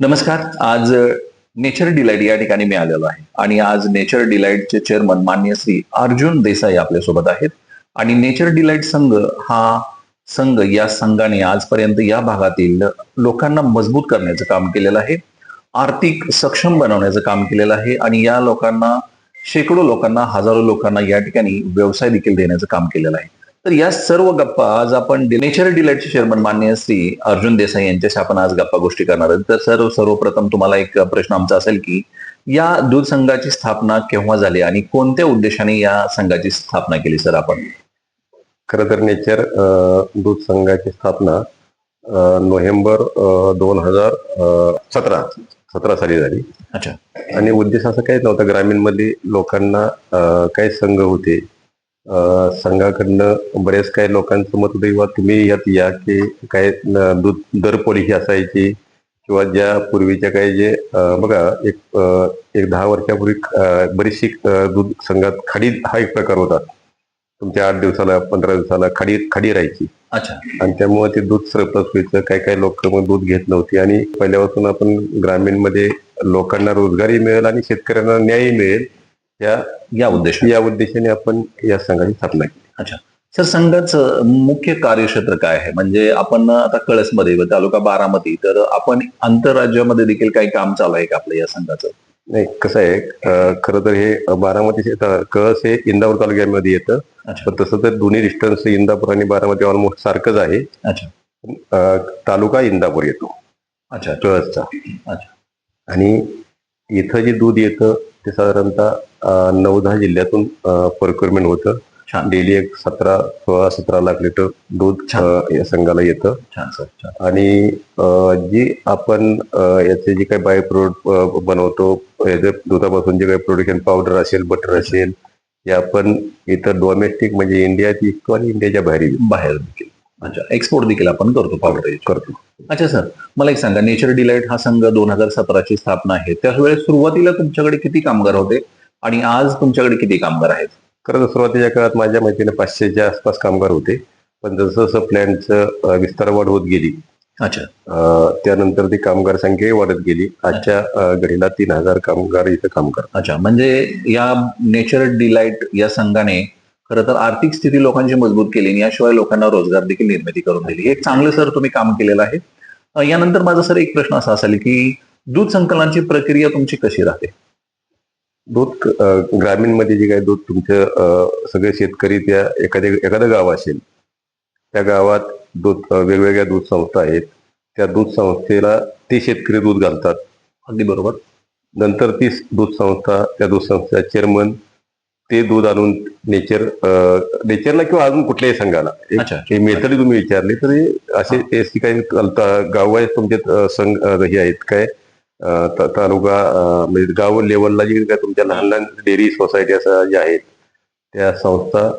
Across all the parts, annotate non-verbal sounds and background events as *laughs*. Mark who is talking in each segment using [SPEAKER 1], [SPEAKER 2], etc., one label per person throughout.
[SPEAKER 1] नमस्कार. आज nature delight या ठिकाणी मी आलेलो आहे. आणि आज नेचर डिलाईटचे चेअरमन मान्य श्री अर्जुन देसाई आपल्यासोबत आहेत. आणि नेचर डिलाईट संघ हा संघ या संघाने आजपर्यंत या भागातील लोकांना मजबूत करण्याचं काम केलेलं आहे. आर्थिक सक्षम बनवण्याचं काम केलेलं आहे. आणि या लोकांना शेकडो लोकांना हजारो लोकांना या ठिकाणी व्यवसाय देखील देण्याचं काम केलेलं आहे. तर या सर्व गप्पा आज आपण नेचर डिलाईटचे चेअरमन मान्य श्री अर्जुन देसाई यांच्याशी आपण आज गप्पा गोष्टी करणार आहोत. तर सर्व सर्वप्रथम तुम्हाला एक प्रश्न आमचा असेल की या दूध संघाची स्थापना केव्हा झाली आणि कोणत्या उद्देशाने या संघाची स्थापना केली सर आपण?
[SPEAKER 2] खरं तर नेचर दूध संघाची स्थापना नोव्हेंबर दोन हजार सतरा सतरा साली झाली.
[SPEAKER 1] अच्छा.
[SPEAKER 2] आणि उद्देश असं काहीच नव्हता. ग्रामीणमध्ये लोकांना काही संघ होते. संघाकडनं बरेच काही लोकांचं मत होतं किंवा तुम्ही यात या की काय दूध दर पॉलिसी असायची किंवा ज्या पूर्वीच्या काही जे बघा एक एक दहा वर्षापूर्वी बरीचशी दूध संघात खाडी हा एक प्रकार होता. तुमच्या आठ दिवसाला पंधरा दिवसाला खाडी खाडी राहायची.
[SPEAKER 1] अच्छा.
[SPEAKER 2] आणि त्यामुळे ते दूध सरप्लस व्हायचं काही काही लोक मग दूध घेत नव्हती आणि पहिल्यापासून आपण ग्रामीणमध्ये लोकांना रोजगारही मिळेल आणि शेतकऱ्यांना न्यायही मिळेल. या
[SPEAKER 1] या उद्देश
[SPEAKER 2] या उद्देशाने आपण या संघाची स्थापना केली.
[SPEAKER 1] सर संघाचं मुख्य कार्यक्षेत्र काय आहे? म्हणजे आपण आता कळसमध्ये तालुका बारामती तर आपण आंतरराज्यामध्ये देखील काही काम चालू आहे का आपलं या संघाचं?
[SPEAKER 2] नाही कसं आहे खरं तर हे बारामती कळस हे इंदापूर तालुक्यामध्ये येतं.
[SPEAKER 1] अच्छा.
[SPEAKER 2] तसं तर दोन्ही डिस्टन्स इंदापूर आणि बारामती ऑलमोस्ट सारखंच आहे.
[SPEAKER 1] अच्छा.
[SPEAKER 2] तालुका इंदापूर येतो.
[SPEAKER 1] अच्छा.
[SPEAKER 2] कळसचा.
[SPEAKER 1] अच्छा.
[SPEAKER 2] आणि इथं जे दूध येतं ते साधारणतः नऊ दहा जिल्ह्यातून प्रोक्युरमेंट होतं. डेली एक सतरा सोळा सतरा लाख लिटर दूध या संघाला येतं. आणि जी आपण याचे जे काही बाय प्रोडक्ट बनवतो याचे दुधापासून जे काही प्रोडक्शन पावडर असेल बटर असेल हे आपण इथं डोमेस्टिक म्हणजे इंडियात विकतो आणि इंडियाच्या बाहेर.
[SPEAKER 1] बाहेर देखील. अच्छा एक्सपोर्ट देखील आपण करतो पावडर
[SPEAKER 2] करतो.
[SPEAKER 1] अच्छा सर मला एक सांगा नेचर डिलाईट हा संघ दोन हजार सतराची स्थापना आहे. त्यावेळेस सुरुवातीला तुमच्याकडे किती कामगार होते? आणि आज तुमच्याकडे किती कामगार आहेत?
[SPEAKER 2] खरं तर सुरुवातीच्या काळात माझ्या माहितीने पाचशेच्या आसपास कामगार होते. पण जसं जसं प्लॅनचं विस्तार वाढ होत गेली
[SPEAKER 1] अच्छा.
[SPEAKER 2] त्यानंतर ती कामगार संख्याही वाढत गेली. आजच्या घडीला तीन हजार कामगार इथं काम करतात.
[SPEAKER 1] अच्छा. म्हणजे या नेचर डिलाईट या संघाने खरं तर आर्थिक स्थिती लोकांची मजबूत केली आणि याशिवाय लोकांना रोजगार देखील निर्मिती करून दिली. एक चांगलं सर तुम्ही काम केलेलं आहे. यानंतर माझा सर एक प्रश्न असा असेल की दूध संकलनाची प्रक्रिया तुमची कशी राहते?
[SPEAKER 2] दूध अं, ग्रामीणमध्ये जे काही दूध तुमचं सगळे शेतकरी त्या एखाद्या एखादं गाव असेल त्या गावात दूध वेगवेगळ्या दूध संस्था आहेत. त्या दूध संस्थेला ते शेतकरी दूध घालतात.
[SPEAKER 1] अगदी बरोबर.
[SPEAKER 2] नंतर ती दूध संस्था त्या दूध संस्थेचा चेअरमन ते दूध आणून नेचर नेचरला किंवा अजून कुठल्याही संघाला. हे मेथड तुम्ही विचारली तर असे काही गाववाईज तुमचे संघ हे आहेत काय? तालुका म्हणजे गाव लेवलला जे काय तुमच्या लहान लहान डेअरी सोसायटी असं ज्या आहेत त्या संस्था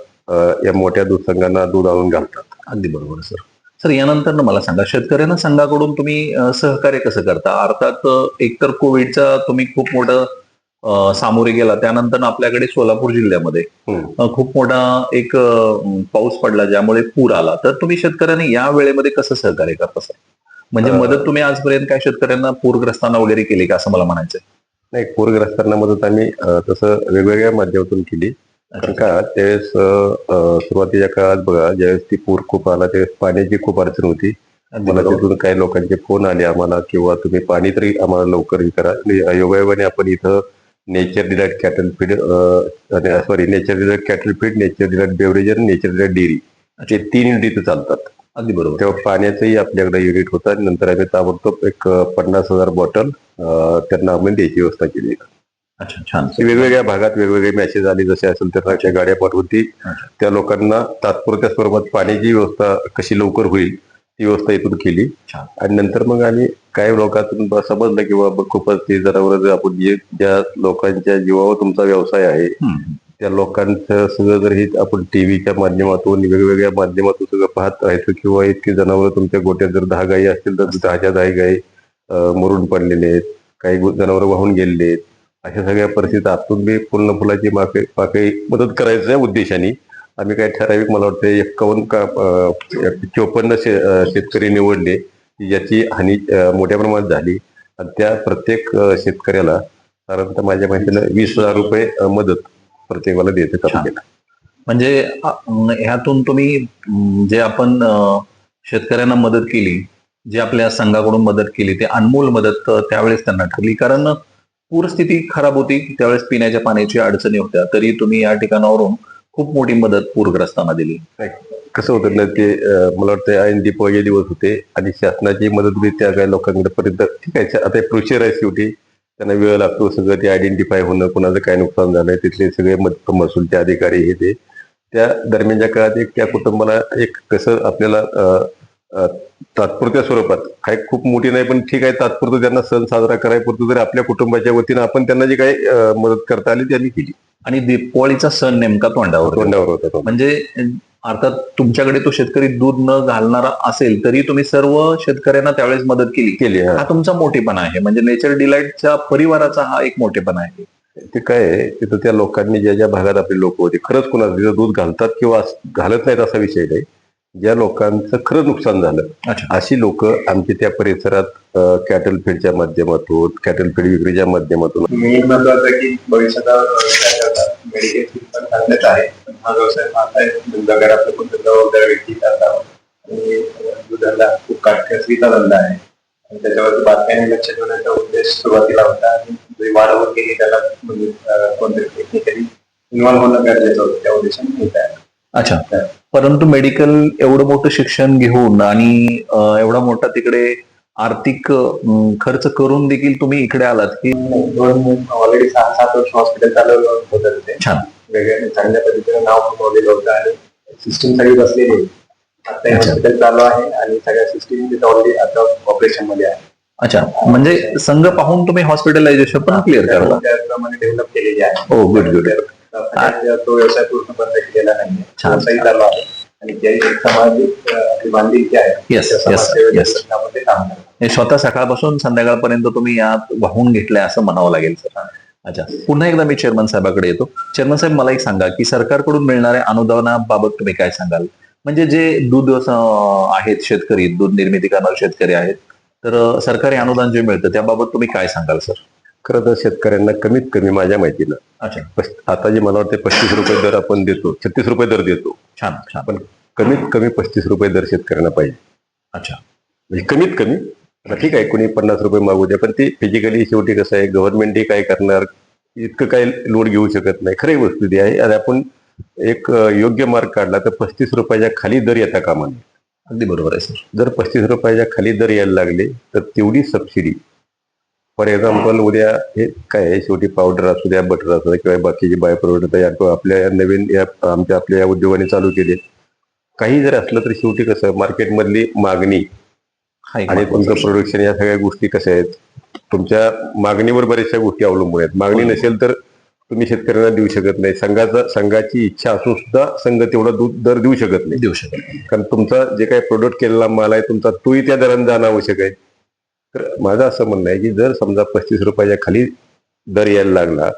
[SPEAKER 2] या मोठ्या दूध संघांना दूध आणून घालतात.
[SPEAKER 1] अगदी बरोबर सर. सर यानंतर ना मला सांगा शेतकऱ्यांना संघाकडून तुम्ही सहकार्य कसं करता? अर्थात एकतर कोविडचा तुम्ही खूप मोठं सामोरे गेला त्यानंतर आपल्याकडे सोलापूर जिल्ह्यामध्ये खूप मोठा एक पाऊस पडला ज्यामुळे पूर आला. तर तुम्ही शेतकऱ्यांनी या वेळेमध्ये कसं सहकार्य करता सर? म्हणजे मदत तुम्ही आजपर्यंत काय शेतकऱ्यांना पूरग्रस्तांना वगैरे केली का असं मला म्हणायचंय?
[SPEAKER 2] नाही पूरग्रस्तांना मदत आम्ही तसं वेगवेगळ्या माध्यमातून केली. कारण का त्यावेळेस सुरुवातीच्या काळात बघा ज्यावेळेस ती पूर खूप आला त्यावेळेस पाण्याची खूप अडचण होती. मला. तिथून काही लोकांचे फोन आले आम्हाला किंवा तुम्ही पाणी तरी आम्हाला लवकर हे करा. योगायोगाने आपण इथं Nature Delight cattle feed sorry Nature Delight cattle feed Nature Delight beverage आणि नेचर डिलाइट डेअरी ते तीन युनिट इथं चालतात.
[SPEAKER 1] अगदी बरोबर.
[SPEAKER 2] तेव्हा पाण्याचंही आपल्याकडे युनिट होतं. आणि नंतर आम्ही ताबडतोब एक पन्नास हजार बॉटल त्यांना आम्ही द्यायची व्यवस्था केली.
[SPEAKER 1] अच्छा छान.
[SPEAKER 2] वेगवेगळ्या भागात वेगवेगळे मेसेज आले. जसे असेल त्या गाड्या पाठवून ती. त्या लोकांना तात्पुरत्या स्वरूपात पाण्याची व्यवस्था कशी लवकर होईल ती व्यवस्था इथून केली. आणि नंतर मग आम्ही काही लोकांतून समजलं की बाबा खूपच ते जनावर आपण जे ज्या लोकांच्या जीवावर तुमचा व्यवसाय आहे. त्या लोकांचं सगळं जर हे आपण टीव्हीच्या माध्यमातून वेगवेगळ्या माध्यमातून सगळं पाहत राहायचं किंवा इतकी जनावरं तुमच्या गोट्यात जर दहा गायी असतील तर दहाच्या दहा गायी मरून पडलेले आहेत. काही जनावर वाहून गेलेले आहेत. अशा सगळ्या परिस्थितीत आतून मी पूर्ण फुलाची माके पाकळी मदत करायचं या उद्देशाने. आम्ही काही ठराविक मला वाटतं एक्कावन्न का चोपन्न शे- शेतकरी निवडले की ज्याची हानी मोठ्या प्रमाणात झाली. आणि त्या प्रत्येक शेतकऱ्याला साधारणतः माझ्या माहितीनं वीस हजार रुपये मदत. प्रत्येकाला. केलं
[SPEAKER 1] म्हणजे ह्यातून तुम्ही जे आपण शेतकऱ्यांना मदत केली जे आपल्या संघाकडून मदत केली ते अनमोल मदत त्यावेळेस त्यांना ठरली. कारण पूरस्थिती खराब होती त्यावेळेस पिण्याच्या पाण्याची अडचणी होत्या. तरी तुम्ही या ठिकाणावरून खूप मोठी मदत पूरग्रस्तांना दिली.
[SPEAKER 2] कसं होतं ना ते मला वाटतं ऐन दीपावली दिवस होते आणि शासनाची मदत त्या काही लोकांकडे पर्यंत ठीक आहे आता प्रोसिजर आहे शेवटी त्यांना वेळ लागतो सगळं ते आयडेंटिफाय होणं कोणाचं काय नुकसान झालंय तिथले सगळे महसूलचे अधिकारी हे ते. त्या दरम्यानच्या काळात एक त्या कुटुंबाला एक कसं आपल्याला तात्पुरत्या स्वरूपात काय खूप मोठी नाही पण ठीक आहे तात्पुरतं त्यांना सण साजरा करायपुरतं जरी आपल्या कुटुंबाच्या वतीनं आपण त्यांना जी काही मदत करता आली त्यांनी केली.
[SPEAKER 1] आणि दीपावलीचा सण नेमका तोंडावर.
[SPEAKER 2] तोंडावर होता तो.
[SPEAKER 1] म्हणजे अर्थात तुमच्याकडे तो शेतकरी दूध न घालणारा असेल तरी तुम्ही सर्व शेतकऱ्यांना त्यावेळेस मदत केली.
[SPEAKER 2] केली हा.
[SPEAKER 1] तुमचा मोठेपणा आहे. म्हणजे नेचर डिलाइटच्या परिवाराचा हा एक मोठेपणा आहे.
[SPEAKER 2] ते काय आहे, तिथं त्या लोकांनी ज्या ज्या भागात आपले लोक होते खरंच कोणाचं तिथं दूध घालतात किंवा घालत नाहीत असा विषय नाही. ज्या लोकांचं खरं नुकसान झालं
[SPEAKER 1] अच्छा.
[SPEAKER 2] अशी लोक आमच्या त्या परिसरात कॅटल फीडच्या माध्यमातून कॅटल फीड विक्रीच्या माध्यमातून
[SPEAKER 3] मेडिकेशन पण चांगलंच आहे. पण हा व्यवसाय हा धंदा घरातलं पण धंदा वगैरे व्यक्ती करता आणि दुधाला खूप काटकसरीचा धंदा आहे. आणि त्याच्यावर बातम्याने लक्ष ठेवण्याचा उद्देश सुरुवातीला होता. आणि जी गेली त्याला म्हणजे अं, कोणतरी टेक्निकली इन्व्हॉल्व्ह होणं गरजेचं होतं. त्या उद्देशाने येत आहे
[SPEAKER 1] अच्छा. परंतु मेडिकल एवढं मोठं शिक्षण घेऊन आणि एवढा मोठा तिकडे आर्थिक खर्च करून देखील तुम्ही इकडे आलात. की
[SPEAKER 3] ऑलरेडी सहा सात वर्ष हॉस्पिटल चालवलं होतं ते
[SPEAKER 1] छान.
[SPEAKER 3] वेगळ्या चांगल्या पद्धतीने नाव कमवलेलं होतं आणि सिस्टीम सगळी बसलेली आहे. आता. हॉस्पिटल चालू आहे आणि सगळ्या सिस्टीम तिथे ऑलरेडी आता ऑपरेशनमध्ये आहे.
[SPEAKER 1] अच्छा. म्हणजे संघ पाहून तुम्ही हॉस्पिटलायझेशन पण क्लिअर करला
[SPEAKER 3] त्याप्रमाणे डेव्हलप केलेली आहे.
[SPEAKER 1] हो गुड गुड
[SPEAKER 3] तो व्यवसाय पूर्ण बंद केलेला नाही चालू आहे. आणि जे एक सामाजिक अं, आपली बांधिलकी आहे
[SPEAKER 1] Yes,
[SPEAKER 3] त्या
[SPEAKER 1] yes,
[SPEAKER 3] समाजसेवेच्या
[SPEAKER 1] yes.
[SPEAKER 3] दृष्टीकोनामध्ये काम करतात.
[SPEAKER 1] हे स्वतः सकाळपासून संध्याकाळपर्यंत तुम्ही यात वाहून घेतलंय असं म्हणावं लागेल सर. अच्छा. पुन्हा एकदा मी चेअरमन साहेबाकडे येतो. चेअरमन साहेब मला एक सांगा की सरकारकडून मिळणाऱ्या अनुदानाबाबत तुम्ही काय सांगाल? म्हणजे जे दूध अं, आहेत शेतकरी दूध निर्मिती करणारे शेतकरी आहेत तर अं, सरकारी अनुदान जे मिळतं त्याबाबत तुम्ही काय सांगाल सर?
[SPEAKER 2] खरं तर शेतकऱ्यांना कमीत कमी माझ्या माहितीनं.
[SPEAKER 1] अच्छा.
[SPEAKER 2] पस- आता जे मला वाटते पस्तीस रुपये दर आपण देतो छत्तीस रुपये दर देतो.
[SPEAKER 1] छान छान.
[SPEAKER 2] पण कमीत कमी पस्तीस रुपये दर शेतकऱ्यांना पाहिजे.
[SPEAKER 1] अच्छा.
[SPEAKER 2] म्हणजे कमीत कमी. आता ठीक आहे कोणी पन्नास रुपये मागू द्या पण ते फिजिकली शेवटी कसं आहे गव्हर्नमेंटही काय करणार इतकं काही लोड घेऊ शकत नाही. खरी वस्तुस्थिती आहे आणि आपण एक अं, योग्य मार्ग काढला तर पस्तीस रुपयाच्या खाली दर येता कामा नये.
[SPEAKER 1] अगदी बरोबर आहे सर.
[SPEAKER 2] जर पस्तीस रुपयाच्या खाली दर यायला लागले तर तेवढी सबसिडी फॉर एक्झाम्पल उद्या हे काय आहे? शेवटी पावडर असू द्या बटर असू द्या किंवा बाकीचे बाय प्रोडक्ट आपल्या या नवीन या आमच्या आपल्या या उद्योगाने चालू केले. काही जर असलं तर शेवटी कसं मार्केटमधली मागणी आणि तुमचं. प्रोडक्शन या सगळ्या गोष्टी कशा आहेत? तुमच्या मागणीवर बऱ्याचशा गोष्टी अवलंबून आहेत. मागणी
[SPEAKER 1] हो.
[SPEAKER 2] नसेल तर तुम्ही शेतकऱ्यांना देऊ शकत नाही. संघाचा संघाची इच्छा असून सुद्धा संघ तेवढा दूध दर देऊ शकत नाही.
[SPEAKER 1] देऊ शकत
[SPEAKER 2] कारण तुमचा जे काही प्रोडक्ट केलेला माल आहे तुमचा तोही त्या दराने जाणं आवश्यक आहे. तर माझं असं म्हणणं आहे की जर समजा पस्तीस रुपयाच्या खाली दर यायला लागला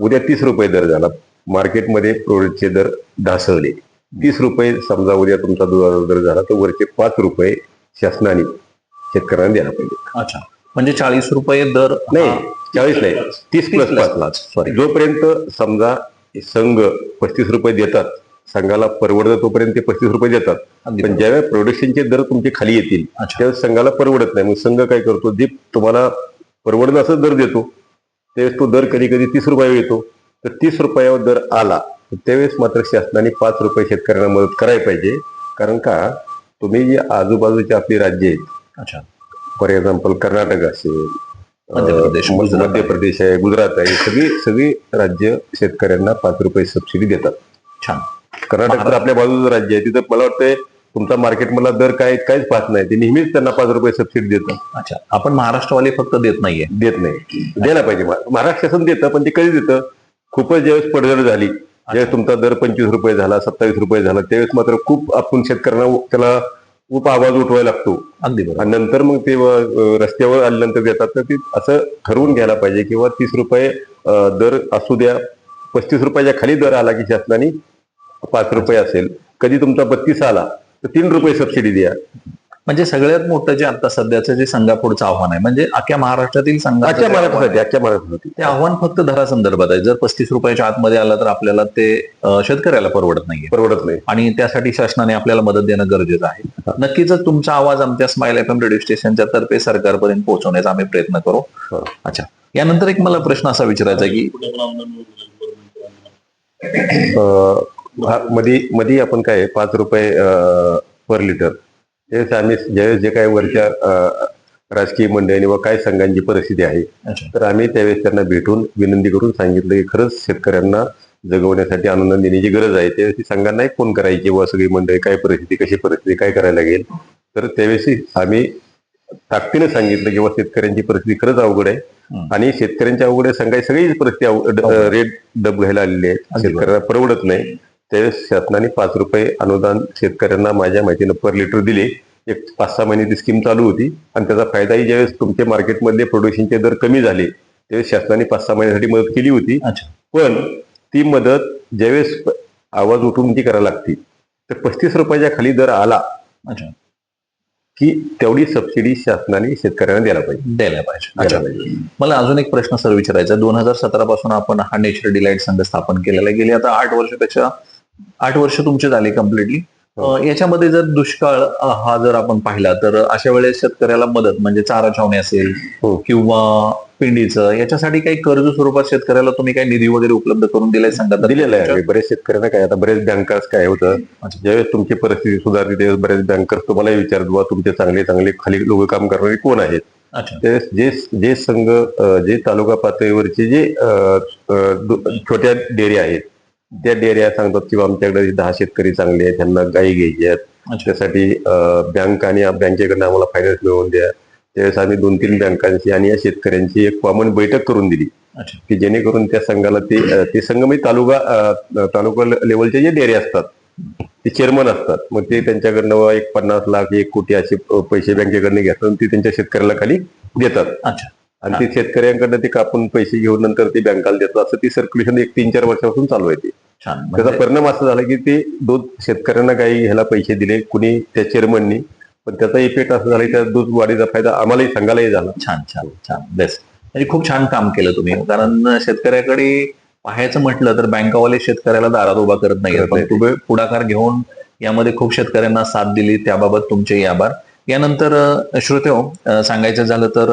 [SPEAKER 2] उद्या तीस रुपये दर झाला मार्केटमध्ये प्रोडक्टचे दर ढासळले तीस रुपये समजा उद्या तुमचा दुधाचा दर झाला तर वरचे पाच रुपये शासनाने शेतकऱ्यांना द्यायला पाहिजे.
[SPEAKER 1] अच्छा. म्हणजे चाळीस रुपये दर
[SPEAKER 2] नाही चाळीस नाही तीस प्लस पाच.
[SPEAKER 1] लाख सॉरी
[SPEAKER 2] जोपर्यंत समजा संघ पस्तीस रुपये देतात संघाला परवडतं तोपर्यंत ते पस्तीस रुपये देतात. पण ज्यावेळेस प्रोडक्शनचे दर तुमचे खाली येतील त्यावेळेस संघाला परवडत नाही. मग संघ काय करतो? जे तुम्हाला परवडत असं दर देतो त्यावेळेस तो दर कधी कधी तीस रुपयावर येतो. तर तीस रुपयावर दर आला तर त्यावेळेस मात्र शासनाने पाच रुपये शेतकऱ्यांना मदत करायला पाहिजे. कारण का? तुम्ही जे आजूबाजूचे आपली राज्य आहेत
[SPEAKER 1] अच्छा.
[SPEAKER 2] फॉर एक्झाम्पल कर्नाटक असेल
[SPEAKER 1] मध्य प्रदेश
[SPEAKER 2] आहे. गुजरात आहे सगळी सगळी राज्य शेतकऱ्यांना पाच रुपये सबसिडी देतात.
[SPEAKER 1] छान.
[SPEAKER 2] कर्नाटक तर आपल्या बाजूचं राज्य आहे. तिथं मला वाटतंय तुमचा मार्केटमधला दर काय काहीच पाहत नाही. ते नेहमीच त्यांना पाच रुपये सबसिडी देतात.
[SPEAKER 1] अच्छा. आपण महाराष्ट्रवाले फक्त देत नाहीये.
[SPEAKER 2] देत नाही. द्यायला पाहिजे. महाराष्ट्र शासन देतं पण ते कधी देतं? खूपच ज्यावेळेस पडझड झाली ज्यावेळेस तुमचा दर पंचवीस रुपये झाला सत्तावीस रुपये झाला त्यावेळेस मात्र खूप आपण शेतकऱ्यांना त्याला खूप आवाज उठवायला लागतो.
[SPEAKER 1] अगदी
[SPEAKER 2] आणि नंतर मग ते रस्त्यावर आल्यानंतर देतात तर ते असं ठरवून घ्यायला पाहिजे किंवा तीस रुपये दर असू द्या. पस्तीस रुपयाच्या खाली दर आला की शासनाने पाच रुपये असेल. कधी तुमचा बत्तीस आला तर तीन रुपये सबसिडी द्या.
[SPEAKER 1] म्हणजे सगळ्यात मोठं जे आता सध्याचं जे संघापुढचं आव्हान आहे म्हणजे अख्ख्या महाराष्ट्रातील संघाचं
[SPEAKER 2] आजच्या
[SPEAKER 1] जे आव्हान आहे,
[SPEAKER 2] महाराष्ट्रासाठी आजच्या महाराष्ट्रासाठी
[SPEAKER 1] ते आव्हान फक्त दरा संदर्भात आहे. जर पस्तीस रुपयाच्या आतमध्ये आलं तर आपल्याला ते शेतकऱ्याला परवडत नाहीये.
[SPEAKER 2] परवडत नाही.
[SPEAKER 1] आणि त्यासाठी शासनाने आपल्याला मदत देणं गरजेचं आहे. नक्कीच तुमचा आवाज आमच्या स्माईल एफ एम रेडिओ स्टेशनच्या तर्फे सरकारपर्यंत पोहोचवण्याचा आम्ही प्रयत्न करू.
[SPEAKER 2] हो.
[SPEAKER 1] अच्छा. यानंतर एक मला प्रश्न असा विचारायचा की
[SPEAKER 2] अं, भा- मधी मधी आपण काय पाच रुपये पर लिटर त्यावेळेस आम्ही ज्यावेळेस जे काही वरच्या राजकीय मंडळी किंवा काय संघांची परिस्थिती आहे तर आम्ही त्यावेळेस त्यांना भेटून विनंती करून सांगितलं की खरंच शेतकऱ्यांना जगवण्यासाठी अनुदान देण्याची गरज आहे. त्यावेळेस संघांना एक फोन करायची व सगळी मंडळी काय परिस्थिती कशी परिस्थिती काय करायला लागेल. तर त्यावेळेस आम्ही ताकदीने सांगितलं की बुवा शेतकऱ्यांची परिस्थिती खरंच अवघड आहे. आणि शेतकऱ्यांच्या अवघड आहे सांगायची सगळीच परिस्थिती. रेट डब घ्यायला आलेली आहे. शेतकऱ्यांना परवडत नाही. त्यावेळेस शासनाने पाच रुपये अनुदान शेतकऱ्यांना माझ्या माहितीनं पर लिटर दिले. एक पाच सहा महिने ती स्कीम चालू होती आणि त्याचा फायदाही ज्यावेळेस तुमच्या मार्केटमधले प्रोडक्शनचे दर कमी झाले त्यावेळेस शासनाने पाच सहा महिन्यासाठी मदत केली होती. पण ती मदत ज्यावेळेस आवाज उठून ती करायला लागते. तर पस्तीस रुपयाच्या खाली दर आला
[SPEAKER 1] अच्छा.
[SPEAKER 2] की तेवढी सबसिडी शासनाने शेतकऱ्यांना द्यायला पाहिजे.
[SPEAKER 1] द्यायला पाहिजे. मला अजून एक प्रश्न सर विचारायचा दोन हजार सतरा पासून आपण हा नेचर डिलाइट संघ स्थापन केलेला गेली आता आठ वर्षापेक्षा आठ वर्ष तुमचे झाले कम्प्लिटली
[SPEAKER 2] हो.
[SPEAKER 1] याच्यामध्ये जर दुष्काळ हा जर आपण पाहिला तर अशा वेळेस शेतकऱ्याला मदत म्हणजे चारा छावणी असेल
[SPEAKER 2] हो.
[SPEAKER 1] किंवा पिंडीचं याच्यासाठी काही कर्ज स्वरूपात शेतकऱ्याला तुम्ही काही निधी वगैरे उपलब्ध करून दिलाय सांगा
[SPEAKER 2] दिलेलं आहे. बरेच शेतकऱ्यांना काय आता बरेच बँकर्स काय होतं. ज्यावेळेस तुमची परिस्थिती सुधारली त्यावेळेस बरेच बँकर्स तुम्हाला विचारत बुवा तुमचे चांगले चांगले खाली लोक काम करणारे कोण आहेत त्यावेळेस जे जे संघ जे तालुका पातळीवरचे जे छोट्या डेअरी आहेत त्या डेअऱ्या सांगतात किंवा आमच्याकडे दहा शेतकरी चांगले आहेत त्यांना गायी घ्यायची आहेत. त्यासाठी बँक आणि बँकेकडनं आम्हाला फायनान्स मिळवून द्या. त्यावेळेस आम्ही दोन तीन बँकांची आणि या शेतकऱ्यांची एक कॉमन बैठक करून दिली. की जेणेकरून त्या संघाला ते ते संघ म्हणजे तालुका तालुका लेवलचे जे डेअरी असतात ते चेअरमन असतात. मग ते त्यांच्याकडनं एक पन्नास लाख एक कोटी असे पैसे बँकेकडनं घेतात ते त्यांच्या शेतकऱ्याला खाली देतात.
[SPEAKER 1] अच्छा.
[SPEAKER 2] आणि ते शेतकऱ्यांकडनं ते कापून पैसे घेऊन नंतर ते बँकाला देतात असं ती सर्क्युलेशन एक तीन चार वर्षापासून चालू आहे ते.
[SPEAKER 1] छान.
[SPEAKER 2] त्याचा
[SPEAKER 1] म्हणजे-
[SPEAKER 2] परिणाम असा झाला की ते दोन शेतकऱ्यांना काही ह्याला पैसे दिले कुणी त्या चेअरमननी पण त्याचा इफेक्ट असं झाला त्या दूध वाढीचा फायदा आम्हालाही संघालाही झाला.
[SPEAKER 1] छान छान छान. बेस्ट म्हणजे खूप छान काम केलं तुम्ही. कारण शेतकऱ्याकडे पाहायचं म्हटलं तर बँकावाले शेतकऱ्याला दारात उभा करत नाही. तुम्ही पुढाकार घेऊन यामध्ये खूप शेतकऱ्यांना साथ दिली त्याबाबत तुमचे आभार. यानंतर श्रोते हो सांगायचं झालं तर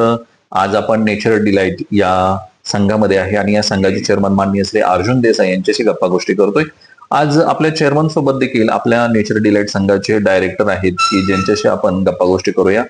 [SPEAKER 1] आज आपण नेचर डिलाइट या संघामध्ये आहे आणि या संघाचे चेअरमन माननीय श्री अर्जुन देसाई यांच्याशी गप्पा गोष्टी करतोय. आज आपल्या चेअरमन सोबत देखील आपल्या नेचर डिलाइट संघाचे डायरेक्टर आहेत की ज्यांच्याशी आपण गप्पा गोष्टी करूया.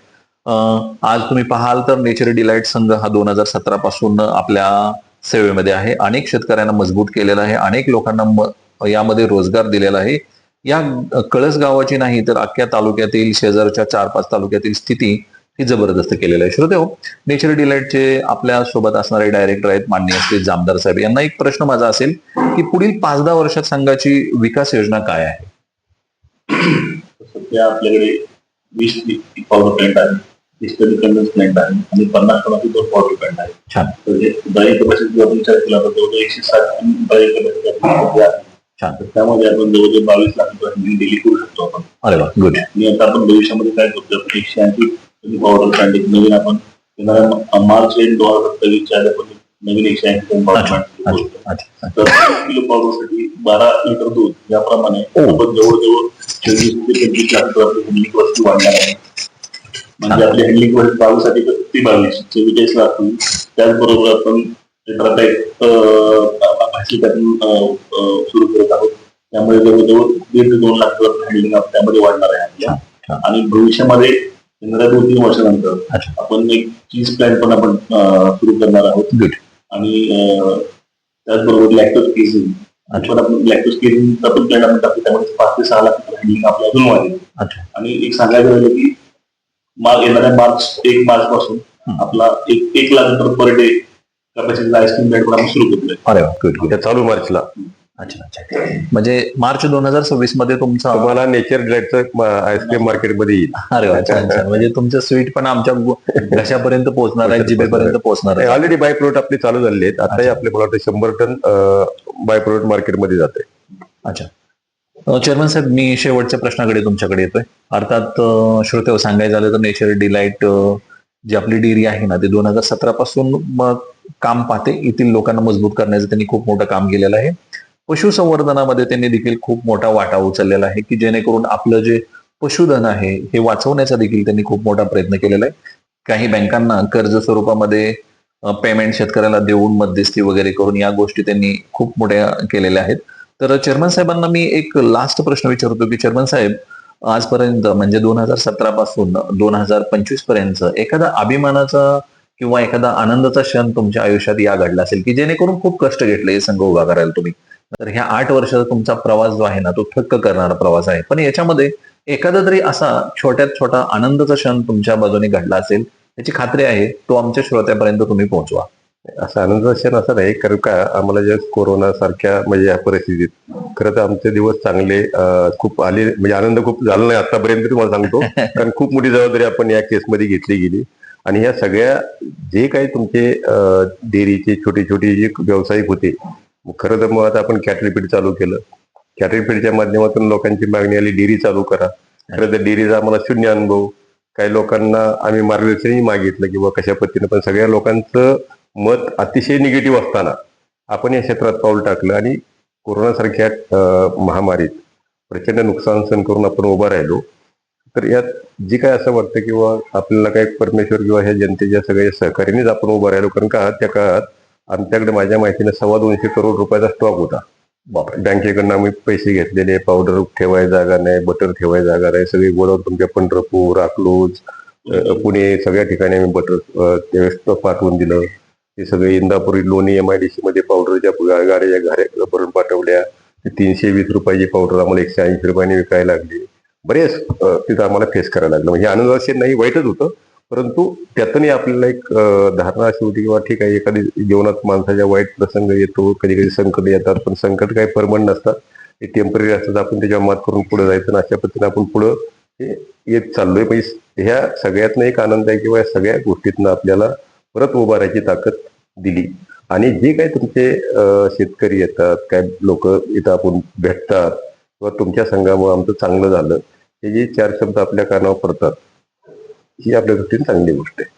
[SPEAKER 1] अं, आज तुम्ही पाहाल तर नेचर डिलाइट संघ हा दोन हजार सतरा पासून आपल्या सेवेमध्ये आहे. अनेक शेतकऱ्यांना मजबूत केलेला आहे. अनेक लोकांना म- यामध्ये रोजगार दिलेला आहे. या कळस गावाची नाही तर अख्ख्या तालुक्यातील शेजारच्या चार पाच तालुक्यातील स्थिती ही जबरदस्त केलेली आहे. श्रोते हो नेचर डिलाइटचे आपल्यासोबत असणारे डायरेक्टर आहेत माननीय श्री जामदार साहेब. यांना एक प्रश्न माझा असेल की पुढील पाच दहा वर्षात संघाची विकास योजना काय आहे?
[SPEAKER 3] सध्या आपल्याकडे वीस पॉवर प्लांट आहे तीस टन कंडन्स प्लांट आहे आणि पन्नास टनाचे दोन पॉवर प्लांट आहे.
[SPEAKER 1] छान.
[SPEAKER 3] तर हे ड्राई कपॅसिटी आपण विचार केला तर जवळजवळ एकशे साठ ड्राई कपॅसिटी आहे. त्यामध्ये आपण जवळजवळ बावीस लाख रुपये डेली करू शकतो आपण.
[SPEAKER 1] अरे गुड
[SPEAKER 3] आणि आता आपण भविष्यामध्ये काय करतो एकशे ऐंशी प्लांट एक नवीन आपण मार्च एंड दोन हजार सत्तावीसच्या आधी आपण नवीन एकशे ऐंशी तर किलो पावडरसाठी बारा लिटर दूध याप्रमाणे. आपण जवळजवळ चोवीस ते पंचवीस लाख हँडलिंग वस्तू वाढणार आहे म्हणजे आपली हँडलिंग वस्तू तर ती बावीस चव्वेचाळीस लाख त्याचबरोबर आपण सुरू करत आहोत त्यामुळे जवळजवळ दीड ते दोन लाख हँडलिंग त्यामध्ये वाढणार आहे आपल्या. आणि भविष्यामध्ये दोन तीन वर्षानंतर आपण एक चीज प्लॅन पण आपण सुरू करणार आहोत.
[SPEAKER 1] गुड
[SPEAKER 3] आणि त्याचबरोबर लॅक्टोज केसिंग
[SPEAKER 1] अच्छा.
[SPEAKER 3] पण आपण लॅक्टोज केसिंग पण प्लॅन आपण टाकतो त्यामुळे पाच ते सहा लाख हँडलिंग आपल्या अजून वाढेल
[SPEAKER 1] अच्छा.
[SPEAKER 3] आणि एक सांगायचं झालं की मार्च येणाऱ्या मार्च एक मार्च पासून. आपला एक एक लाख पर डे कॅपॅसिटीचा आईस्क्रीम ब्रँड पण आपण सुरू करतोय.
[SPEAKER 2] चालू मार्चला.
[SPEAKER 1] अच्छा अच्छा. म्हणजे मार्च दोन हजार सव्वीसमध्ये तुमचा
[SPEAKER 2] तुम्हाला नेचर डिलाइटचं आईस्क्रीम मार्केटमध्ये येईल.
[SPEAKER 1] अरे छान छान. म्हणजे तुमचं स्वीट पण आमच्या घशापर्यंत पोहोचणार आहे जिभेपर्यंत पोहोचणार आहे?
[SPEAKER 2] ऑलरेडी बाय प्रोडक्ट आपले चालू झालेले आहेत. आताही आपले मला वाटतं शंभर टन बाय प्रोडक्ट मार्केटमध्ये जाते
[SPEAKER 1] अच्छा. चेअरमन साहेब मी शेवटच्या प्रश्नाकडे तुमच्याकडे येतोय. अर्थात श्रोते सांगायचं झालं तर नेचर डिलाइट अ, जी आपली डेअरी आहे ना ते दोन हजार सतरा पासून मग काम पाहते. येथील लोकांना मजबूत करण्याचं त्यांनी खूप मोठं काम केलेलं आहे. पशुसंवर्धनामध्ये त्यांनी देखील खूप मोठा वाटा उचललेला आहे की जेणेकरून आपलं जे पशुधन आहे हे वाचवण्याचा देखील त्यांनी खूप मोठा प्रयत्न केलेला आहे. काही बँकांना कर्ज स्वरूपामध्ये पेमेंट शेतकऱ्याला देऊन मध्यस्थी वगैरे करून या गोष्टी त्यांनी खूप मोठ्या केलेल्या आहेत. तर चेअरमन साहेबांना मी एक लास्ट प्रश्न विचारतो की चेअरमन साहेब आजपर्यंत म्हणजे दोन हजार सतरा पासून दोन हजार पंचवीसपर्यंत एखादा अभिमानाचा किंवा एखादा आनंदाचा क्षण तुमच्या आयुष्यात या घडला असेल की जेणेकरून खूप कष्ट घेतले हे संघ उभा करायला तुम्ही? तर ह्या आठ वर्षाचा तुमचा प्रवास जो आहे ना तो थक्क करणारा प्रवास आहे. पण याच्यामध्ये एखादा तरी असा छोट्यात छोटा आनंदाचा क्षण तुमच्या बाजूने घडला असेल याची खात्री आहे तो आमच्या श्रोत्यापर्यंत तुम्ही पोहोचवा.
[SPEAKER 2] असा आनंदाचा क्षण असा नाही कारण का आम्हाला ज्या कोरोना सारख्या म्हणजे या परिस्थितीत खरं तर आमचे दिवस चांगले खूप आले म्हणजे आनंद खूप झाला नाही आतापर्यंत तुम्हाला सांगतो. *laughs* कारण खूप मोठी जबाबदारी आपण या केसमध्ये घेतली गेली. आणि ह्या सगळ्या जे काही तुमचे डेअरीचे छोटे छोटे जे व्यावसायिक होते खरं तर मग आता आपण कॅटरीपीड चालू केलं. कॅटरीपीडच्या माध्यमातून लोकांची मागणी आली डेअरी चालू करा. खरं तर डेअरीचा आम्हाला शून्य अनुभव. काही लोकांना आम्ही मार्गदर्शनही मागितलं किंवा कशा पद्धतीनं पण सगळ्या लोकांचं मत अतिशय निगेटिव्ह असताना आपण या क्षेत्रात पाऊल टाकलं आणि कोरोनासारख्या महामारीत प्रचंड नुकसान सहन करून आपण उभा राहिलो. तर यात जे काय असं वाटतं किंवा आपल्याला काय परमेश्वर किंवा ह्या जनतेच्या सगळ्या सहकार्यानेच आपण उभा राहिलो? कारण का? त्या काळात आमच्याकडे माझ्या माहितीने सव्वा दोनशे करोड रुपयाचा स्टॉक होता.
[SPEAKER 1] बापरे
[SPEAKER 2] बँकेकडनं आम्ही पैसे घेतलेले पावडर ठेवाय जागा नाही बटर ठेवाय जागा नाही सगळी गोडाऊन तुमच्या पंढरपूर अकलूज पुणे सगळ्या ठिकाणी आम्ही बटर स्टॉक पाठवून दिलं. ते सगळे इंदापुरी लोणी एम आय डी सी मध्ये पावडरच्या गा- गाड्या घाऱ्या भरून पाठवल्या तीनशे वीस रुपयाची पावडर आम्हाला एकशे ऐंशी रुपयाने विकायला लागली. बरेच तिथं आम्हाला फेस करायला लागलं. म्हणजे आनंद असे नाही वाईटच होतं. परंतु त्यातूनही आपल्याला एक धारणा अशी होती किंवा ठीक आहे एखादी जीवनात माणसाच्या वाईट प्रसंग येतो कधी कधी संकट येतात पण संकट काही परमनंट नसतात. ते टेंपररी असतात आपण त्याच्यावर मात करून पुढे जायचं आणि अशा पद्धतीने आपण पुढं हे येत चाललोय. म्हणजे ह्या सगळ्यातनं एक आनंद आहे किंवा या सगळ्या गोष्टीतनं आपल्याला परत उभारायची ताकद दिली. आणि जे काही तुमचे शेतकरी येतात काय लोक इथं आपण भेटतात किंवा तुमच्या संघामुळे आमचं चांगलं झालं हे जे चार शब्द आपल्या कानावर पडतात ही आपल्या दृष्टीने चांगली गोष्ट आहे.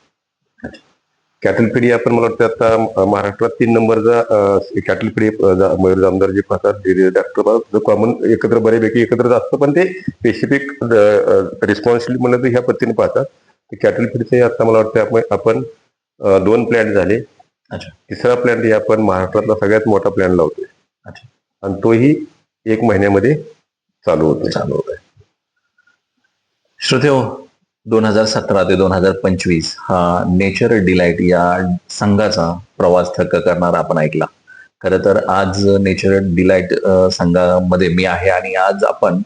[SPEAKER 2] कॅटल पिढी आपण मला वाटतं आता महाराष्ट्रात तीन नंबरचा कॅटल पिढी मयूर जामदार जे पाहतात डॉक्टर कॉमन एकत्र बऱ्यापैकी एकत्रच असतं पण ते स्पेसिफिक रिस्पॉन्सिबिलिटी म्हणलं तर ह्या पद्धतीने पाहतात. कॅटल पिढीचे आता मला वाटतं आपण आपण दोन प्लॅन झाले.
[SPEAKER 1] अच्छा.
[SPEAKER 2] तिसरा प्लॅन आपण महाराष्ट्रातला सगळ्यात मोठा प्लॅन लावतोय. आणि तोही एक महिन्यामध्ये चालू होतोय.
[SPEAKER 1] चालू होत आहे श्रोते दोन हजार सतरा ते दोन हजार पंचवीस हा नेचर डिलाइट या संघाचा प्रवास थक्क करणारा आपण ऐकला. खरं तर आज नेचर डिलाइट संघामध्ये मी आहे आणि आज आपण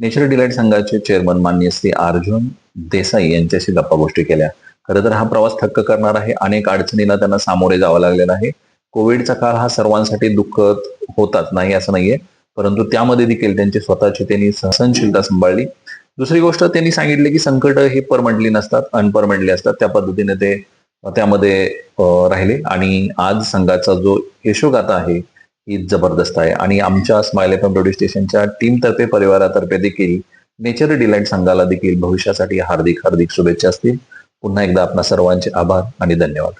[SPEAKER 1] नेचर डिलाइट संघाचे चेअरमन मान्य श्री अर्जुन देसाई यांच्याशी गप्पा गोष्टी केल्या. खरं तर हा प्रवास थक्क करणार आहे. अनेक अडचणींना त्यांना सामोरे जावं लागलेलं आहे. कोविडचा काळ हा सर्वांसाठी दुःखद होताच नाही असं नाहीये. परंतु त्यामध्ये देखील त्यांची स्वतःची त्यांनी सहनशीलता सांभाळली. दुसरी गोष्ट त्यांनी सांगितले की संकट हे परमनंटली नसतात अनपरमनंटली असतात. त्या पद्धतीने ते त्यामध्ये राहिले. आणि आज संघाचा जो यशोगाथा आहे ही जबरदस्त आहे. आणि आमच्या स्माइल एफ एम रेडिओ स्टेशनच्या टीमतर्फे परिवारातर्फे देखील नेचर डिलाईट संघाला देखील भविष्यासाठी हार्दिक हार्दिक शुभेच्छा असतील. पुन्हा एकदा आपणा सर्वांचे आभार आणि धन्यवाद.